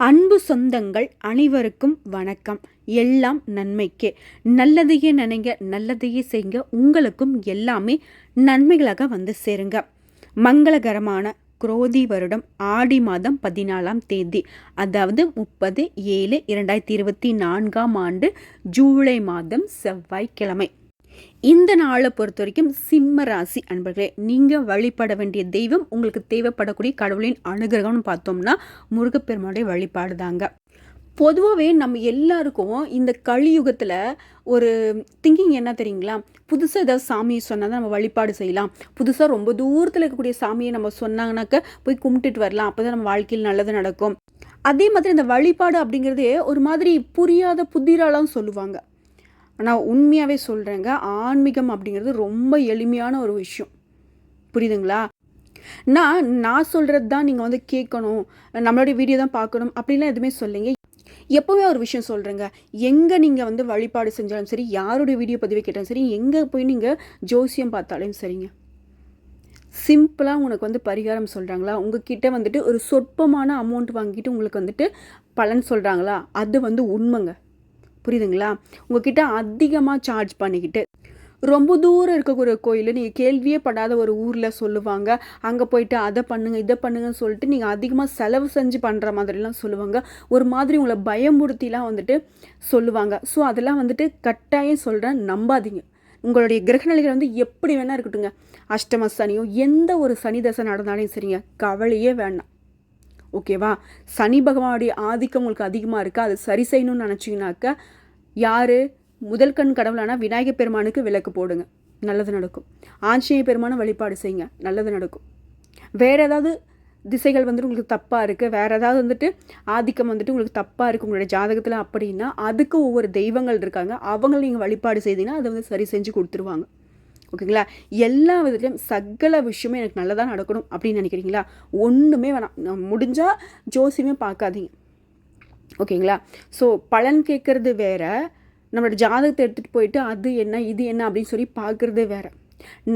அன்பு சொந்தங்கள் அனைவருக்கும் வணக்கம். எல்லாம் நன்மைக்கே. நல்லதையே நினைங்க நல்லதையே செய்யுங்க உங்களுக்கும் எல்லாமே நன்மைகளாக வந்து சேருங்க. மங்களகரமான குரோதி வருடம் ஆடி மாதம் பதினாலாம் தேதி அதாவது முப்பது ஏழு இரண்டாயிரத்தி இருபத்தி நான்காம் ஆண்டு ஜூலை மாதம் செவ்வாய்க்கிழமை. இந்த நாளை பொறுத்த வரைக்கும் சிம்ம ராசி அன்பர்களே நீங்கள் வழிபட வேண்டிய தெய்வம் உங்களுக்கு தேவைப்படக்கூடிய கடவுளின் அனுகிரகம்னு பார்த்தோம்னா முருகப்பெருமானுடைய வழிபாடு தாங்க. பொதுவாகவே நம்ம எல்லாருக்கும் இந்த கலியுகத்தில் ஒரு திங்கிங் என்ன தெரியுங்களா? புதுசாக ஏதாவது சாமியை சொன்னால் தான் நம்ம வழிபாடு செய்யலாம். புதுசாக ரொம்ப தூரத்தில் இருக்கக்கூடிய சாமியை நம்ம சொன்னாங்கனாக்க போய் கும்பிட்டுட்டு வரலாம். அப்போ தான் நம்ம வாழ்க்கையில் நல்லது நடக்கும். அதே மாதிரி இந்த வழிபாடு அப்படிங்கிறதே ஒரு மாதிரி புரியாத புதிராலாம் சொல்லுவாங்க. ஆனால் உண்மையாகவே சொல்கிறேங்க ஆன்மீகம் அப்படிங்கிறது ரொம்ப எளிமையான ஒரு விஷயம். புரியுதுங்களா? நான் நான் சொல்கிறது தான் நீங்கள் வந்து கேட்கணும் நம்மளுடைய வீடியோ தான் பார்க்கணும் அப்படின்லாம் எதுவுமே சொல்லுங்க எப்போவே ஒரு விஷயம் சொல்கிறேங்க எங்கே நீங்கள் வந்து வழிபாடு செஞ்சாலும் சரி யாருடைய வீடியோ பதிவு கேட்டாலும் சரி எங்கே போய் நீங்கள் ஜோசியம் பார்த்தாலும் சரிங்க. சிம்பிளாக உனக்கு வந்து பரிகாரம் சொல்கிறாங்களா உங்ககிட்ட வந்துட்டு ஒரு சொற்பமான அமௌண்ட் வாங்கிட்டு உங்களுக்கு வந்துட்டு பலன் சொல்கிறாங்களா அது வந்து உண்மைங்க. புரியுதுங்களா? உங்ககிட்ட அதிகமாக சார்ஜ் பண்ணிக்கிட்டு ரொம்ப தூரம் இருக்கக்கூடிய கோயில் நீங்கள் கேள்வியே படாத ஒரு ஊரில் சொல்லுவாங்க. அங்கே போயிட்டு அதை பண்ணுங்கள் இதை பண்ணுங்கன்னு சொல்லிட்டு நீங்கள் அதிகமாக செலவு செஞ்சு பண்ணுற மாதிரிலாம் சொல்லுவாங்க. ஒரு மாதிரி உங்களை பயமுறுத்திலாம் வந்துட்டு சொல்லுவாங்க. ஸோ அதெல்லாம் வந்துட்டு கட்டாயம் சொல்கிறேன் நம்பாதீங்க. உங்களுடைய கிரகநிலைகள் வந்து எப்படி வேணால் இருக்கட்டுங்க அஷ்டம சனியோ எந்த ஒரு சனி தசை நடந்தாலும் சரிங்க கவலையே வேண்டாம். ஓகேவா சனி பகவானுடைய ஆதிக்கம் உங்களுக்கு அதிகமாக இருக்குது அது சரி செய்யணும்னு நினச்சிங்கனாக்கா யார்? முதல் கண் கடவுளான விநாயகர் பெருமானுக்கு விளக்கு போடுங்க. நல்லது நடக்கும். ஆஞ்சநேய பெருமானை வழிபாடு செய்யுங்க. நல்லது நடக்கும். வேறு ஏதாவது திசைகள் வந்துட்டு உங்களுக்கு தப்பாக இருக்குது வேறு ஏதாவது வந்துட்டு ஆதிக்கம் வந்துட்டு உங்களுக்கு தப்பாக இருக்குது உங்களுடைய ஜாதகத்தில் அப்படின்னா அதுக்கு ஒவ்வொரு தெய்வங்கள் இருக்காங்க. அவங்களை நீங்கள் வழிபாடு செய்தீங்கன்னா அதை வந்து சரி செஞ்சு கொடுத்துருவாங்க. ஓகேங்களா? எல்லா விதத்துலையும் சகல விஷயமே எனக்கு நல்லதாக நடக்கணும் அப்படின்னு நினைக்கிறீங்களா? ஒன்றுமே வேணாம். முடிஞ்சால் ஜோசியமே பார்க்காதீங்க. ஓகேங்களா? ஸோ பலன் கேட்குறது வேறு. நம்மளோட ஜாதகத்தை எடுத்துகிட்டு போயிட்டு அது என்ன இது என்ன அப்படின்னு சொல்லி பார்க்குறதே வேறு.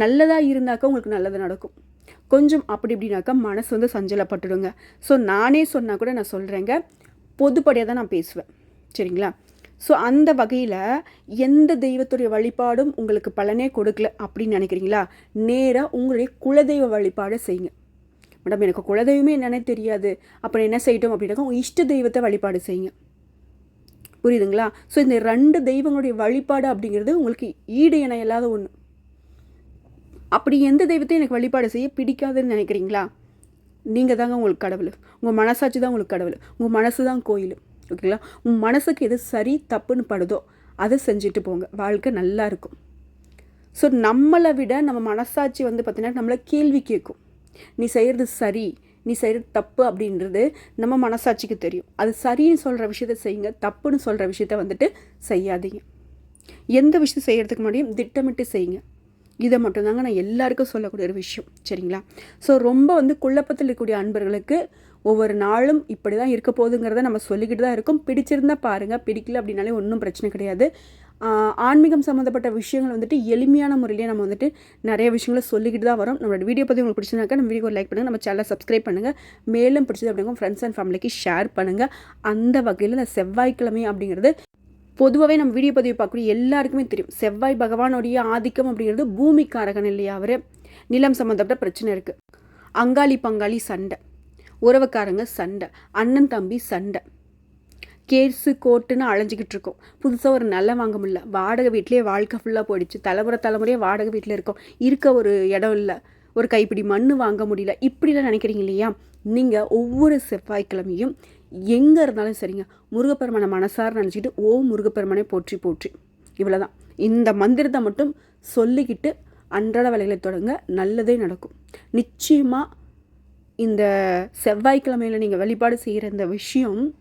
நல்லதாக இருந்தாக்கா உங்களுக்கு நல்லது நடக்கும். கொஞ்சம் அப்படி இப்படின்னாக்கா மனசு வந்து சஞ்சலப்பட்டுடுங்க. ஸோ நானே சொன்னால் கூட நான் சொல்கிறேங்க பொதுப்படியாக தான் நான் பேசுவேன். சரிங்களா? ஸோ அந்த வகையில் எந்த தெய்வத்துடைய வழிபாடும் உங்களுக்கு பலனே கொடுக்கல அப்படின்னு நினைக்கிறீங்களா? நேராக உங்களுடைய குலதெய்வ வழிபாடை செய்யுங்க. மேடம் எனக்கு குலதெய்வமே என்னன்னே தெரியாது. அப்புறம் என்ன செய்யட்டும் அப்படின்னாக்கா உங்கள் இஷ்ட தெய்வத்தை வழிபாடு செய்யுங்க. புரியுதுங்களா? ஸோ இந்த ரெண்டு தெய்வங்களுடைய வழிபாடு அப்படிங்கிறது உங்களுக்கு ஈடு என இல்லாத ஒன்று அப்படி எந்த தெய்வத்தையும் எனக்கு வழிபாடு செய்ய பிடிக்காதுன்னு நினைக்கிறீங்களா? நீங்கள் தாங்க உங்களுக்கு கடவுள். உங்கள் மனசாட்சி தான் உங்களுக்கு கடவுள். உங்கள் மனசு தான் கோயில். ஓகேங்களா? உங்கள் மனசுக்கு எது சரி தப்புன்னு படுதோ அதை செஞ்சுட்டு போங்க. வாழ்க்கை நல்லா இருக்கும். ஸோ நம்மளை விட நம்ம மனசாட்சி வந்து பார்த்திங்கன்னா நம்மளை கேள்வி கேட்கும். நீ செய்கிறது சரி நீ செய்கிறது தப்பு அப்படின்றது நம்ம மனசாட்சிக்கு தெரியும். அது சரின்னு சொல்கிற விஷயத்த செய்யுங்க தப்புன்னு சொல்கிற விஷயத்த வந்துட்டு செய்யாதீங்க. எந்த விஷயத்தை செய்கிறதுக்கு முன்னாடியும் திட்டமிட்டு செய்யுங்க. இதை மட்டும்தாங்க நான் எல்லாருக்கும் சொல்லக்கூடிய ஒரு விஷயம் சரிங்களா? ஸோ ரொம்ப வந்து குழப்பத்தில் இருக்கக்கூடிய அன்பர்களுக்கு ஒவ்வொரு நாளும் இப்படி தான் இருக்க போகுதுங்கிறத நம்ம சொல்லிக்கிட்டு தான் இருக்கோம். பிடிச்சிருந்தா பாருங்கள் பிடிக்கல அப்படின்னாலே ஒன்றும் பிரச்சனை கிடையாது. ஆன்மீகம் சம்மந்தப்பட்ட விஷயங்கள் வந்துட்டு எளிமையான முறையிலே நம்ம வந்துட்டு நிறைய விஷயங்களை சொல்லிக்கிட்டு தான் வரோம். நம்மளோட வீடியோ பற்றி உங்களுக்கு பிடிச்சிருந்தாக்கா நம்ம வீடியோ லைக் பண்ணுங்கள் நம்ம சேனலை சப்ஸ்கிரைப் பண்ணுங்கள் மேலும் பிடிச்சது அப்படிங்க ஃப்ரெண்ட்ஸ் அண்ட் ஃபேமிலிக்கு ஷேர் பண்ணுங்கள் அந்த வகையில் இந்த செவ்வாய்க்கிழமை அப்படிங்கிறது பொதுவாகவே நம்ம வீடியோ பதிவு பார்க்கக்கூடிய எல்லாருக்குமே தெரியும். செவ்வாய் பகவானுடைய ஆதிக்கம் அப்படிங்கிறது பூமிக்காரகன் இல்லையா அவர்? நிலம் சம்மந்தப்பட்ட பிரச்சனை இருக்குது அங்காளி பங்காளி சண்டை. உறவுக்காரங்க சண்டை. அண்ணன் தம்பி சண்டை. கேஸு கோர்ட்டுன்னு அழைஞ்சிக்கிட்டு இருக்கோம். புதுசாக ஒரு நல்ல வாங்க முடியல. வாடகை வீட்லேயே வாழ்க்கை ஃபுல்லாக போயிடுச்சு. தலைமுறை தலைமுறையாக வாடகை வீட்டில் இருக்கோம். இருக்க ஒரு இடம் இல்லை. ஒரு கைப்பிடி மண் வாங்க முடியல. இப்படிலாம் நினைக்கிறீங்க இல்லையா? நீங்கள் ஒவ்வொரு செவ்வாய்க்கிழமையும் எங்கே இருந்தாலும் சரிங்க. முருகப்பெருமனை மனசார நினச்சிக்கிட்டு ஓ முருகப்பெருமனை போற்றி போற்றி. இவ்வளோதான் இந்த மந்திரத்தை மட்டும் சொல்லிக்கிட்டு அன்றாட வேலைகளை தொடங்க நல்லதே நடக்கும். நிச்சயமாக இந்த செவ்வாய்க்கிழமையில் நீங்கள் வழிபாடு செய்கிற இந்த விஷயம்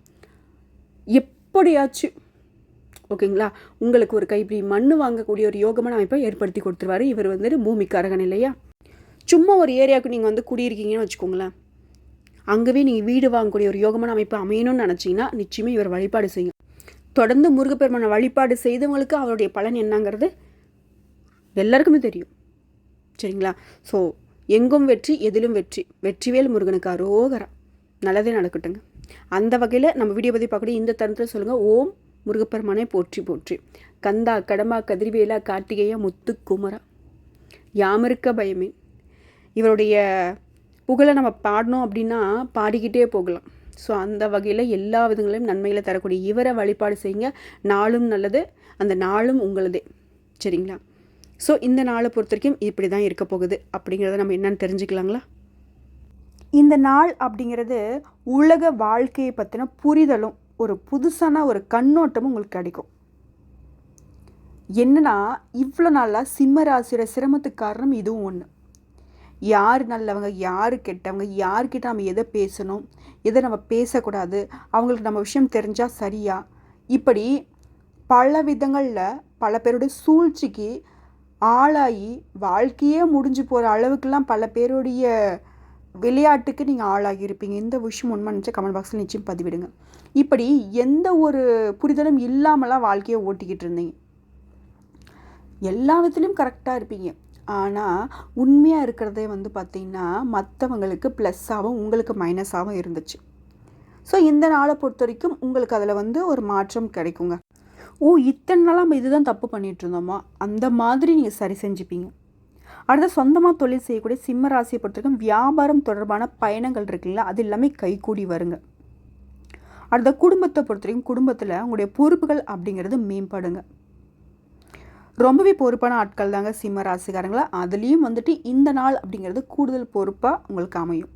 எப்படியாச்சும் ஓகேங்களா? உங்களுக்கு ஒரு கைப்பிடி மண் வாங்கக்கூடிய ஒரு யோகமான அமைப்பை ஏற்படுத்தி கொடுத்துருவாரு. இவர் வந்துட்டு பூமிக்காரகன் இல்லையா? சும்மா ஒரு ஏரியாவுக்கு நீங்கள் வந்து குடியிருக்கீங்கன்னு வச்சுக்கோங்களேன். அங்கேவே நீங்கள் வீடு வாங்கக்கூடிய ஒரு யோகமான அமைப்பு அமையணும்னு நினச்சிங்கன்னா நிச்சயமாக இவர் வழிபாடு செய்யும். தொடர்ந்து முருகப்பெருமான வழிபாடு செய்தவங்களுக்கு அவருடைய பலன் என்னங்கிறது எல்லாருக்குமே தெரியும். சரிங்களா? ஸோ எங்கும் வெற்றி எதிலும் வெற்றி. வெற்றிவேல் முருகனுக்கு அரோகரா. நல்லதே நடக்கட்டுங்க. அந்த வகையில் நம்ம வீடியோ பற்றி பார்க்கக்கூடிய இந்த தருணத்தில் சொல்லுங்கள் ஓம் முருகப்பெருமானை போற்றி போற்றி. கந்தா கடமா கதிர்வேலா கார்த்திகேயா முத்து குமரா. யாமிருக்க பயமே. இவருடைய புகழை நம்ம பாடணும் அப்படின்னா பாடிக்கிட்டே போகலாம். ஸோ அந்த வகையில் எல்லா விதங்களையும் நன்மைகளை தரக்கூடிய இவரை வழிபாடு செய்யுங்க. நாளும் நல்லது அந்த நாளும் உங்களதே. சரிங்களா? ஸோ இந்த நாளை பொறுத்த வரைக்கும் இப்படி தான் இருக்க போகுது. அப்படிங்கிறத நம்ம என்னன்னு தெரிஞ்சுக்கலாங்களா? இந்த நாள் அப்படிங்கிறது உலக வாழ்க்கையை பற்றின புரிதலும் ஒரு புதுசான ஒரு கண்ணோட்டமும் உங்களுக்கு கிடைக்கும். என்னன்னா இவ்வளோ நாளாக சிம்ம ராசியோட சிரமத்துக்கு காரணம் இதுவும் ஒன்று யார் நல்லவங்க யார் கெட்டவங்க யார்கிட்ட நம்ம எதை பேசணும் எதை நம்ம பேசக்கூடாது அவங்களுக்கு நம்ம விஷயம் தெரிஞ்சால் சரியா? இப்படி பல விதங்களில் பல பேருடைய சூழ்ச்சிக்கு ஆளாகி வாழ்க்கையே முடிஞ்சு போகிற அளவுக்கெல்லாம் பல பேருடைய விளையாட்டுக்கு நீங்கள் ஆளாகி இருப்பீங்க இந்த விஷயம் உண்மை நினச்சா கமெண்ட் பாக்ஸில் நிச்சயம் பதிவிடுங்க. இப்படி எந்த ஒரு புரிதலும் இல்லாமலாம் வாழ்க்கையை ஓட்டிக்கிட்டு இருந்தீங்க? எல்லா விதத்துலேயும் கரெக்டாக இருப்பீங்க. ஆனால் உண்மையாக இருக்கிறதே வந்து பார்த்திங்கன்னா மற்றவங்களுக்கு ப்ளஸ்ஸாகவும் உங்களுக்கு மைனஸாகவும் இருந்துச்சு. ஸோ இந்த நாளை பொறுத்த வரைக்கும் உங்களுக்கு அதில் வந்து ஒரு மாற்றம் கிடைக்குங்க. ஓ இத்தனை நாளாக நம்ம இதுதான் தப்பு பண்ணிகிட்டு இருந்தோமா? அந்த மாதிரி நீங்கள் சரி செஞ்சுப்பீங்க. அடுத்த சொந்தமாக தொழில் செய்யக்கூடிய சிம்ம ராசியை பொறுத்தவரைக்கும் வியாபாரம் தொடர்பான பயணங்கள் இருக்குல்ல அது எல்லாமே கைகூடி வருங்க. அடுத்த குடும்பத்தை பொறுத்த வரைக்கும் குடும்பத்தில் உங்களுடைய பொறுப்புகள் அப்படிங்கிறது மேம்படுங்க. ரொம்பவே பொறுப்பான ஆட்கள் தாங்க சிம்ம ராசிக்காரங்களா அதுலேயும் வந்துட்டு இந்த நாள் அப்படிங்கிறது கூடுதல் பொறுப்பாக உங்களுக்கு அமையும்.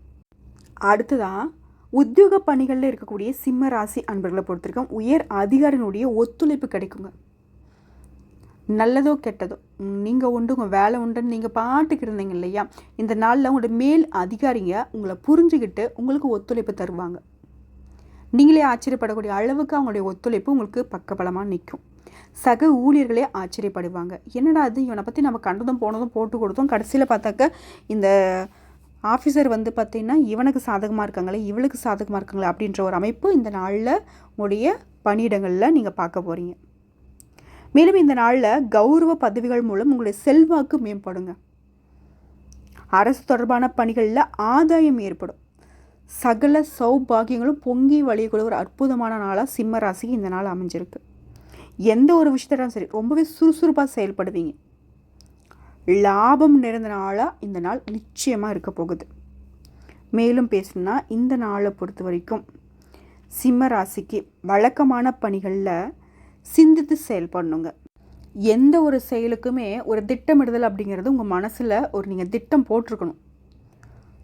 அடுத்ததான் உத்தியோக பணிகளில் இருக்கக்கூடிய சிம்ம ராசி அன்பர்களை பொறுத்திருக்கோம் உயர் அதிகாரினுடைய ஒத்துழைப்பு கிடைக்குங்க. நல்லதோ கெட்டதோ நீங்கள் உண்டு உங்கள் வேலை உண்டுன்னு நீங்கள் பாட்டுக்கு இருந்தீங்க இல்லையா? இந்த நாளில் உங்களோட மேல் அதிகாரிங்க உங்களை புரிஞ்சுக்கிட்டு உங்களுக்கு ஒத்துழைப்பு தருவாங்க. நீங்களே ஆச்சரியப்படக்கூடிய அளவுக்கு அவங்களுடைய ஒத்துழைப்பு உங்களுக்கு பக்கபலமாக நிற்கும் சக ஊழியர்களே ஆச்சரியப்படுவாங்க. என்னடா அது இவனை பற்றி நம்ம கண்டதும் போனதும் போட்டு கொடுத்தோம் கடைசியில் பார்த்தாக்க இந்த ஆஃபீஸர் வந்து பார்த்திங்கன்னா இவனுக்கு சாதகமாக இருக்காங்களே இவளுக்கு சாதகமாக இருக்காங்களே அப்படின்ற ஒரு அமைப்பு இந்த நாளில் உங்களுடைய பணியிடங்களில் நீங்கள் பார்க்க போகிறீங்க மேலும் இந்த நாளில் கௌரவ பதவிகள் மூலம் உங்களுடைய செல்வாக்கு மேம்படுங்க. அரசு தொடர்பான பணிகளில் ஆதாயம் ஏற்படும். சகல சௌபாகியங்களும் பொங்கி வழியக்கூடிய ஒரு அற்புதமான நாளாக சிம்ம ராசிக்கு இந்த நாள் அமைஞ்சிருக்கு. எந்த ஒரு விஷயத்திலும் சரி ரொம்பவே சுறுசுறுப்பாக செயல்படுவீங்க. லாபம் நிறைந்த நாளாக இந்த நாள் நிச்சயமாக இருக்க போகுது. மேலும் பேசணுன்னா இந்த நாளை பொறுத்த வரைக்கும் சிம்ம ராசிக்கு வழக்கமான பணிகளில் சிந்தித்து செயல்படணுங்க எந்த ஒரு செயலுக்குமே ஒரு திட்டமிடுதல் அப்படிங்கிறது உங்கள் மனசில் ஒரு நீங்கள் திட்டம் போட்டிருக்கணும்.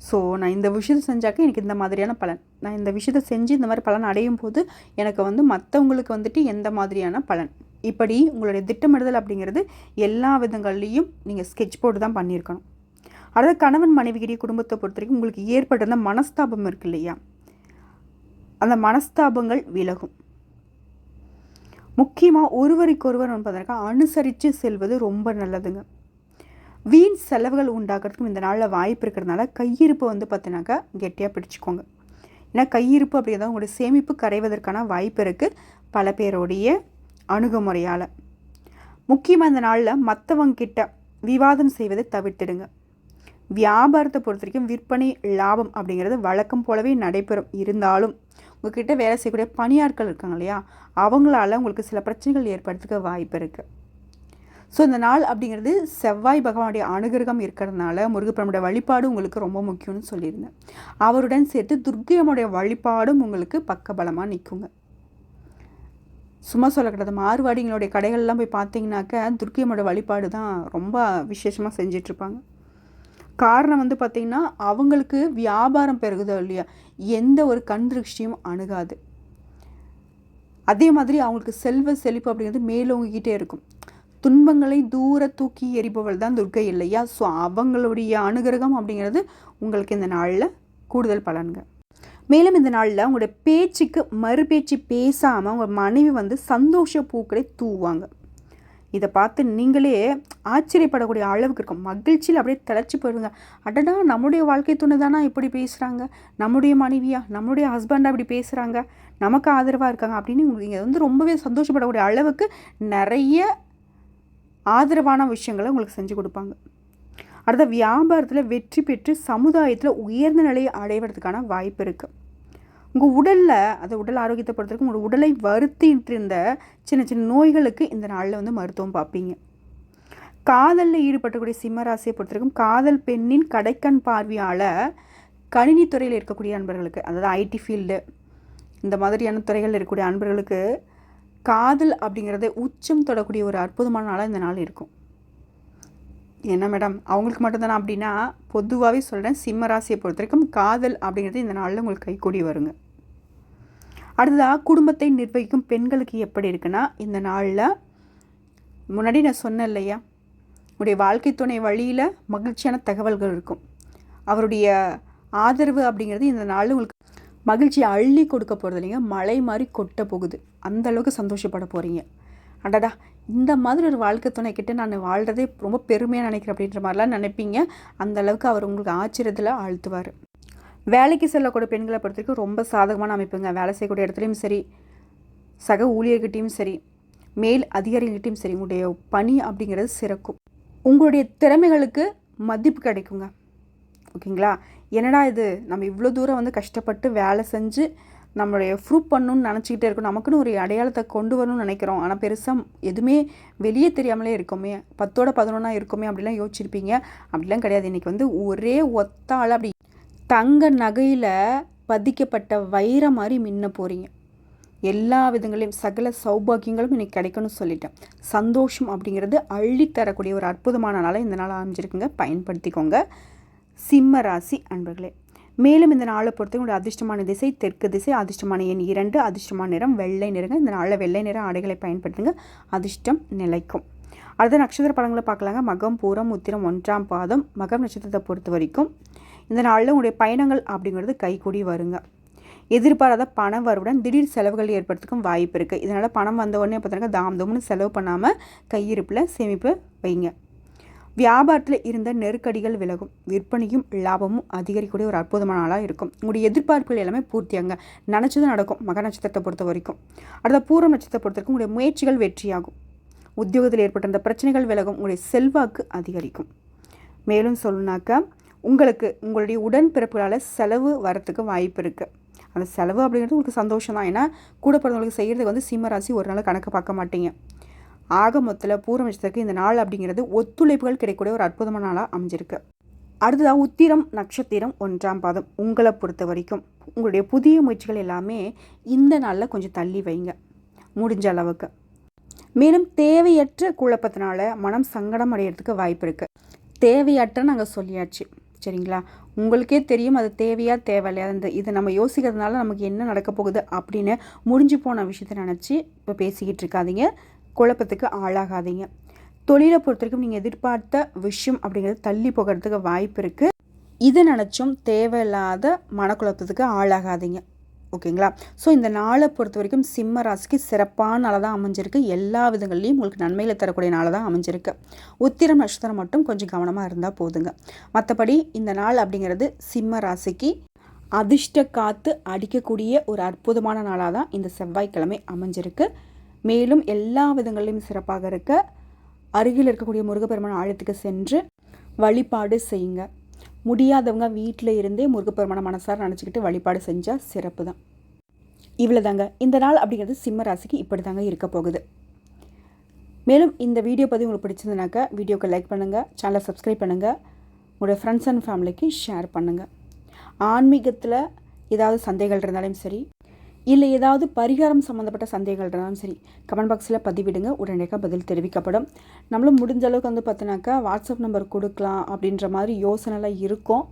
ஸோ நான் இந்த விஷயத்தை செஞ்சாக்க எனக்கு இந்த மாதிரியான பலன். நான் இந்த விஷயத்தை செஞ்சு இந்த மாதிரி பலன் அடையும் போது எனக்கு வந்து மற்றவங்களுக்கு வந்துட்டு எந்த மாதிரியான பலன்? இப்படி உங்களுடைய திட்டமிடுதல் அப்படிங்கிறது எல்லா விதங்கள்லேயும் நீங்கள் ஸ்கெட்ச் போட்டு தான் பண்ணியிருக்கணும். அதாவது கணவன் மனைவிகிடைய குடும்பத்தை பொறுத்த வரைக்கும் உங்களுக்கு ஏற்பட்டிருந்த மனஸ்தாபம் இருக்கு இல்லையா? அந்த மனஸ்தாபங்கள் விலகும். முக்கியமாக ஒருவருக்கொருவர் என்பதற்கு அனுசரித்து செல்வது ரொம்ப நல்லதுங்க. வீண் செலவுகள் உண்டாகிறதுக்கும் இந்த நாளில் வாய்ப்பு இருக்கிறதுனால கையிருப்பு வந்து பார்த்தீங்கன்னாக்கா கெட்டியாக பிடிச்சிக்கோங்க. ஏன்னா கையிருப்பு அப்படிங்கிறத உங்களுடைய சேமிப்பு கரைவதற்கான வாய்ப்பு இருக்குது பல பேருடைய அணுகுமுறையால். முக்கியமாக இந்த நாளில் மற்றவங்கிட்ட விவாதம் செய்வதை தவிர்த்திடுங்க. வியாபாரத்தை பொறுத்த வரைக்கும் விற்பனை லாபம் அப்படிங்கிறது வழக்கம் போலவே நடைபெறும். இருந்தாலும் உங்ககிட்ட வேலை செய்யக்கூடிய பணியாட்கள் இருக்காங்க இல்லையா? அவங்களால உங்களுக்கு சில பிரச்சனைகள் ஏற்படுறதுக்கு வாய்ப்பு இருக்குது ஸோ இந்த நாள் அப்படிங்கிறது செவ்வாய் பகவானுடைய அனுகிரகம் இருக்கிறதுனால முருகப்பெருமுடைய வழிபாடு உங்களுக்கு ரொம்ப முக்கியம்னு சொல்லியிருந்தேன். அவருடன் சேர்த்து துர்க்கையம்முடைய வழிபாடும் உங்களுக்கு பக்கபலமாக நிற்குங்க சும்மா சொல்லக்கூடாது. மார்வாடிங்களுடைய கடைகள்லாம் போய் பார்த்தீங்கன்னாக்க துர்க்கையம்மோட வழிபாடு தான் ரொம்ப விசேஷமாக செஞ்சிட்ருப்பாங்க காரணம் வந்து பார்த்திங்கன்னா அவங்களுக்கு வியாபாரம் பெருகுதோ இல்லையா எந்த ஒரு கண் திருஷ்டியும் அணுகாது. அதே மாதிரி அவங்களுக்கு செல்வ செழிப்பு அப்படிங்கிறது மேலோங்கிக்கிட்டே இருக்கும். துன்பங்களை தூர தூக்கி எரிபவள் தான் துர்க்கை இல்லையா? ஸோ அவங்களுடைய அனுகிரகம் அப்படிங்கிறது உங்களுக்கு இந்த நாளில் கூடுதல் பலன்கள். மேலும் இந்த நாளில் உங்களுடைய பேச்சுக்கு மறுபேச்சு பேசாமல் உங்கள் மனைவி வந்து சந்தோஷ பூக்களை தூவாங்க இதை பார்த்து நீங்களே ஆச்சரியப்படக்கூடிய அளவுக்கு இருக்கும். மகிழ்ச்சியில் அப்படியே திளைச்சி போயிடுங்க. அடடா நம்முடைய வாழ்க்கை துணை தானா இப்படி பேசுகிறாங்க நம்முடைய மனைவியா? நம்முடைய ஹஸ்பண்டாக இப்படி பேசுகிறாங்க நமக்கு ஆதரவாக இருக்காங்க? அப்படின்னு நீங்கள் வந்து ரொம்பவே சந்தோஷப்படக்கூடிய அளவுக்கு நிறைய ஆதரவான விஷயங்களை உங்களுக்கு செஞ்சு கொடுப்பாங்க. அடுத்த வியாபாரத்தில் வெற்றி பெற்று சமுதாயத்தில் உயர்ந்த நிலையை அடைவதற்கான வாய்ப்பு இருக்குது உங்கள் உடலில் அது உடல் ஆரோக்கியத்தை பொறுத்தவரைக்கும் உங்களோட உடலை வருத்திட்டு இருந்த சின்ன சின்ன நோய்களுக்கு இந்த நாளில் வந்து மருத்துவம் பார்ப்பீங்க. காதலில் ஈடுபட்டக்கூடிய சிம்மராசியை பொறுத்தவரைக்கும் காதல் பெண்ணின் கடைக்கண் பார்வையால் கணினித்துறையில் இருக்கக்கூடிய அன்பர்களுக்கு அதாவது ஐடி ஃபீல்டு இந்த மாதிரியான துறைகளில் இருக்கக்கூடிய அன்பர்களுக்கு காதல் அப்படிங்கிறத உச்சம் தொடக்கூடிய ஒரு அற்புதமான நாளாக இந்த நாள் இருக்கும். என்ன மேடம் அவங்களுக்கு மட்டும்தானே அப்படின்னா பொதுவாகவே சொல்கிறேன் சிம்ம ராசியை பொறுத்த வரைக்கும் காதல் அப்படிங்கிறது இந்த நாளில் உங்களுக்கு கைக்கூடி வருங்க. அடுத்ததாக குடும்பத்தை நிர்வகிக்கும் பெண்களுக்கு எப்படி இருக்குன்னா இந்த நாளில் முன்னாடி நான் சொன்னேன் இல்லையா உடைய வாழ்க்கை துணை வழியில் மகிழ்ச்சியான தகவல்கள் இருக்கும். அவருடைய ஆதரவு அப்படிங்கிறது இந்த நாளில் உங்களுக்கு மகிழ்ச்சியை அள்ளி கொடுக்க போகிறது இல்லைங்க மழை மாதிரி கொட்ட போகுது. அந்த அளவுக்கு சந்தோஷப்பட போகிறீங்க அடடா இந்த மாதிரி ஒரு வாழ்க்கை துணை கிட்ட நான் வாழ்கிறதே ரொம்ப பெருமையாக நினைக்கிறேன் அப்படின்ற மாதிரிலாம் நினைப்பீங்க. அந்த அளவுக்கு அவர் உங்களுக்கு ஆச்சரியத்தில் ஆழ்த்துவார். வேலைக்கு செல்லக்கூடிய பெண்களை பொறுத்த வரைக்கும் ரொம்ப சாதகமான அமைப்புங்க. வேலை செய்யக்கூடிய இடத்துலையும் சரி சக ஊழியர்கிட்டையும் சரி மேல் அதிகாரிகிட்டையும் சரி உங்களுடைய பணி அப்படிங்கிறது சிறக்கும். உங்களுடைய திறமைகளுக்கு மதிப்பு கிடைக்குங்க. ஓகேங்களா? என்னடா இது? நம்ம இவ்வளோ தூரம் வந்து கஷ்டப்பட்டு வேலை செஞ்சு நம்மளுடைய ப்ரூவ் பண்ணணும்னு நினச்சிக்கிட்டே இருக்கோம் நமக்குன்னு ஒரு அடையாளத்தை கொண்டு வரணும்னு நினைக்கிறோம். ஆனால் பெருசாக எதுவுமே வெளியே தெரியாமலே இருக்கோமே. பத்தோட பதினொன்னா இருக்கோமே அப்படிலாம் யோசிச்சிருப்பீங்க. அப்படிலாம் கிடையாது. இன்றைக்கி வந்து ஒரே ஒத்தாள் அப்படி தங்க நகையில் பதிக்கப்பட்ட வைரம் மாதிரி மின்ன போகிறீங்க எல்லா விதங்களையும் சகல சௌபாகியங்களும் இன்றைக்கி கிடைக்கணும்னு சொல்லிட்டேன். சந்தோஷம் அப்படிங்கிறது அள்ளித்தரக்கூடிய ஒரு அற்புதமான நாளாக இந்த நாள் அமைஞ்சிருக்குங்க. பயன்படுத்திக்கோங்க. சிம்ம ராசி அன்பர்களே. மேலும் இந்த நாளை பொறுத்த உங்களுடைய அதிர்ஷ்டமான திசை தெற்கு திசை அதிர்ஷ்டமான எண் இரண்டு அதிர்ஷ்டமான நிறம் வெள்ளை நிறங்க இந்த நாளில் வெள்ளை நிற ஆடைகளை பயன்படுத்துங்க. அதிர்ஷ்டம் நிலைக்கும். அடுத்த நட்சத்திர படங்களை பார்க்கலாங்க. மகம் பூரம் உத்திரம் ஒன்றாம் பாதம் மகம் நட்சத்திரத்தை பொறுத்த வரைக்கும் இந்த நாளில் உங்களுடைய பயணங்கள் அப்படிங்கிறது கைகூடி வருங்க. எதிர்பாராத பணம் வருடன் திடீர் செலவுகள் ஏற்படுறதுக்கும் வாய்ப்பு இருக்குது இதனால் பணம் வந்த உடனே பார்த்தீங்கன்னா தாம் தம்னு செலவு பண்ணாமல் கையிருப்பில் சேமிப்பு வைங்க. வியாபாரத்தில் இருந்த நெருக்கடிகள் விலகும். விற்பனையும் லாபமும் அதிகரிக்கக்கூடிய ஒரு அற்புதமான நாளாக இருக்கும். உங்களுடைய எதிர்பார்ப்புகள் எல்லாமே பூர்த்தியாங்க நினச்சது நடக்கும். மக நட்சத்திரத்தை பொறுத்த வரைக்கும். அடுத்த பூர்வ நட்சத்திரத்தை பொறுத்த வரைக்கும் உங்களுடைய முயற்சிகள் வெற்றியாகும். உத்தியோகத்தில் ஏற்பட்ட பிரச்சனைகள் விலகும். உங்களுடைய செல்வாக்கு அதிகரிக்கும். மேலும் சொல்லணுனாக்கா உங்களுக்கு உங்களுடைய உடன்பிறப்புகளால் செலவு வரத்துக்கு வாய்ப்பு இருக்குது அந்த செலவு அப்படிங்கிறது உங்களுக்கு சந்தோஷம் தான் ஏன்னா கூட பிறந்தவங்களுக்கு செய்கிறதுக்கு வந்து சிம்மராசி ஒரு நாள் கணக்கு பார்க்க மாட்டீங்க. ஆக மொத்தத்தில் பூர்வ நட்சத்திரத்துக்கு இந்த நாள் அப்படிங்கிறது ஒத்துழைப்புகள் கிடைக்கக்கூடிய ஒரு அற்புதமான நாளாக அமைஞ்சிருக்கு. அடுத்ததாக உத்திரம் நட்சத்திரம் ஒன்றாம் பாதம். உங்களை பொறுத்த வரைக்கும் உங்களுடைய புதிய முயற்சிகள் எல்லாமே இந்த நாளில் கொஞ்சம் தள்ளி வைங்க. முடிஞ்ச அளவுக்கு. மேலும் தேவையற்ற குழப்பத்தினால மனம் சங்கடம் அடையிறதுக்கு வாய்ப்பு இருக்குது தேவையற்ற நாங்கள் சொல்லியாச்சு. சரிங்களா? உங்களுக்கே தெரியும் அது தேவையா தேவையில்லையா? அந்த இதை நம்ம யோசிக்கிறதுனால நமக்கு என்ன நடக்க போகுது அப்படின்னு முடிஞ்சு போன விஷயத்தை நினச்சி இப்போ பேசிக்கிட்டு இருக்காதீங்க. குழப்பத்துக்கு ஆளாகாதீங்க. தொழிலை பொறுத்த வரைக்கும் நீங்கள் எதிர்பார்த்த விஷயம் அப்படிங்கிறது தள்ளி போகிறதுக்கு வாய்ப்பு இருக்குது இதை நினச்சும் தேவையில்லாத மனக்குழப்பத்துக்கு ஆளாகாதீங்க. ஓகேங்களா? ஸோ இந்த நாளை பொறுத்த வரைக்கும் சிம்ம ராசிக்கு சிறப்பான நாளாக தான் அமைஞ்சிருக்கு. எல்லா விதங்கள்லையும் உங்களுக்கு நன்மையில் தரக்கூடிய நாளாக தான் அமைஞ்சிருக்கு. உத்திரம் நட்சத்திரம் மட்டும் கொஞ்சம் கவனமாக இருந்தால் போதுங்க. மற்றபடி இந்த நாள் அப்படிங்கிறது சிம்ம ராசிக்கு அதிர்ஷ்ட காற்று அடிக்கக்கூடிய ஒரு அற்புதமான நாளாக தான் இந்த செவ்வாய்க்கிழமை அமைஞ்சிருக்கு. மேலும் எல்லா விதங்களிலும் சிறப்பாக இருக்க அருகில் இருக்கக்கூடிய முருகப்பெருமான் ஆழத்துக்கு சென்று வழிபாடு செய்யுங்க. முடியாதவங்க வீட்டில் இருந்தே முருகப்பெருமான மனசார நினச்சிக்கிட்டு வழிபாடு செஞ்சால் சிறப்பு தான் இவ்வளோ தாங்க இந்த நாள் அப்படிங்கிறது சிம்ம ராசிக்கு இப்படி தாங்க இருக்க போகுது. மேலும் இந்த வீடியோ பற்றி உங்களுக்கு பிடிச்சிருந்தனாக்கா வீடியோக்கு லைக் பண்ணுங்கள் சேனலை சப்ஸ்கிரைப் பண்ணுங்கள் உங்களுடைய ஃப்ரெண்ட்ஸ் அண்ட் ஃபேமிலிக்கு ஷேர் பண்ணுங்கள் ஆன்மீகத்தில் ஏதாவது சந்தேகங்கள் இருந்தாலும் சரி இல்லை ஏதாவது பரிகாரம் சம்மந்தப்பட்ட சந்தேகங்கள் இருந்தாலும் சரி கமெண்ட் பாக்ஸில் பதிவிடுங்க. உடனடியாக பதில் தெரிவிக்கப்படும். நம்மளும் முடிஞ்ச அளவுக்கு வந்து பார்த்தினாக்கா வாட்ஸ்அப் நம்பர் கொடுக்கலாம் அப்படின்ற மாதிரி யோசனைலாம் இருக்கும்.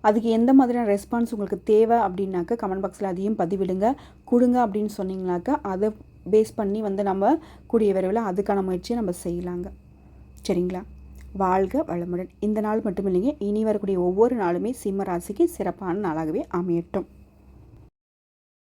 அதுக்கு எந்த மாதிரியான ரெஸ்பான்ஸ் உங்களுக்கு தேவை அப்படின்னாக்கா கமெண்ட் பாக்ஸில் அதையும் பதிவிடுங்க. கொடுங்க அப்படின்னு சொன்னீங்கனாக்கா அதை பேஸ் பண்ணி வந்து நம்ம கூடிய விரைவில் அதுக்கான முயற்சியை நம்ம செய்யலாங்க. சரிங்களா? வாழ்க வளமுடன். இந்த நாள் மட்டும் இல்லைங்க இனி வரக்கூடிய ஒவ்வொரு நாளுமே சிம்ம ராசிக்கு சிறப்பான நாளாகவே அமையட்டும்.